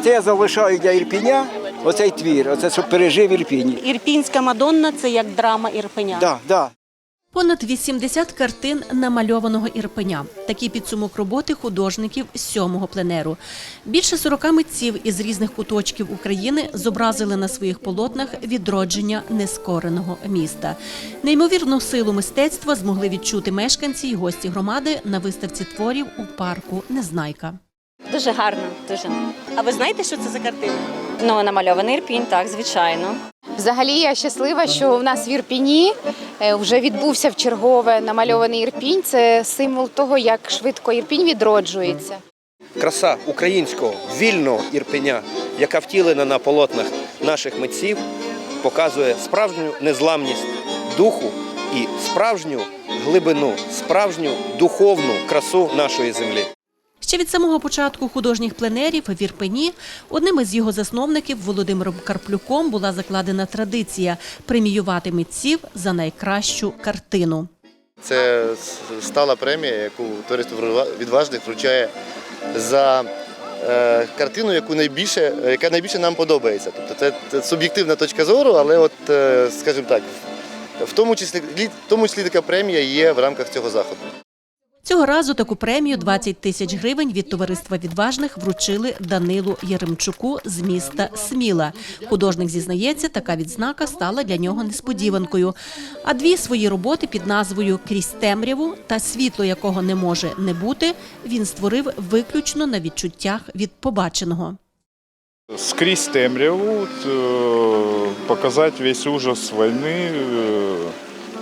Оце я залишаю для Ірпіня, оцей твір, оце щоб пережив Ірпінь. Ірпінська Мадонна це як драма Ірпеня. Да, да. Понад 80 картин намальованого ірпеня. Такий підсумок роботи художників сьомого пленеру. Більше 40 митців із різних куточків України зобразили на своїх полотнах відродження нескореного міста. Неймовірну силу мистецтва змогли відчути мешканці й гості громади на виставці творів у парку Незнайка. Дуже гарно, дуже. А ви знаєте, що це за картина? Ну, намальований ірпінь, так, звичайно. Взагалі я щаслива, що в нас в Ірпіні е, вже відбувся в чергове намальований Ірпінь. Це символ того, як швидко Ірпінь відроджується. краса українського вільного ірпеня, яка втілена на полотнах наших митців, показує справжню незламність духу і справжню глибину, справжню духовну красу нашої землі. Ще від самого початку художніх пленерів в Ірпені одним із його засновників Володимиром Карплюком була закладена традиція преміювати митців за найкращу картину. Це стала премія, яку товариство відважних вручає за е, картину, яку найбільше, яка найбільше нам подобається. Тобто це, суб'єктивна точка зору, але от, е, скажімо так, в тому числі, в тому числі така премія є в рамках цього заходу. Цього разу таку премію 20 тисяч гривень від товариства відважних вручили Данилу Єремчуку з міста Сміла. Художник зізнається, така відзнака стала для нього несподіванкою. А дві свої роботи під назвою Крізь темряву та світло, якого не може не бути, він створив виключно на відчуттях від побаченого. скрізь темряву, вот, э, показать весь ужас войны, э,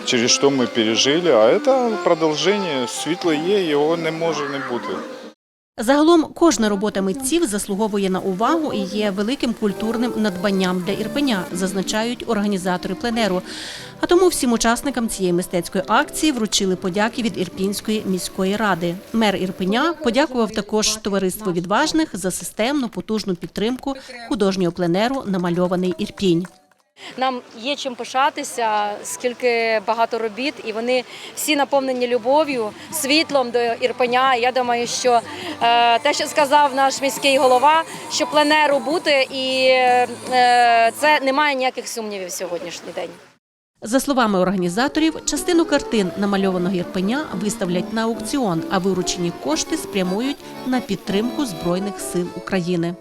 через що ми пережили. А це продовження світло є, його не може не бути. Загалом кожна робота митців заслуговує на увагу і є великим культурним надбанням для Ірпеня, зазначають організатори пленеру. А тому всім учасникам цієї мистецької акції вручили подяки від Ірпінської міської ради. Мер Ірпеня подякував також товариству відважних за системну потужну підтримку художнього пленеру Намальований Ірпінь. Нам є чим пишатися, скільки багато робіт, і вони всі наповнені любов'ю, світлом до Ірпеня. Я думаю, що е, те, що сказав наш міський голова, що пленеру бути, і е, це немає ніяких сумнівів сьогоднішній день. За словами організаторів, частину картин намальованого Ірпеня виставлять на аукціон, а виручені кошти спрямують на підтримку Збройних сил України.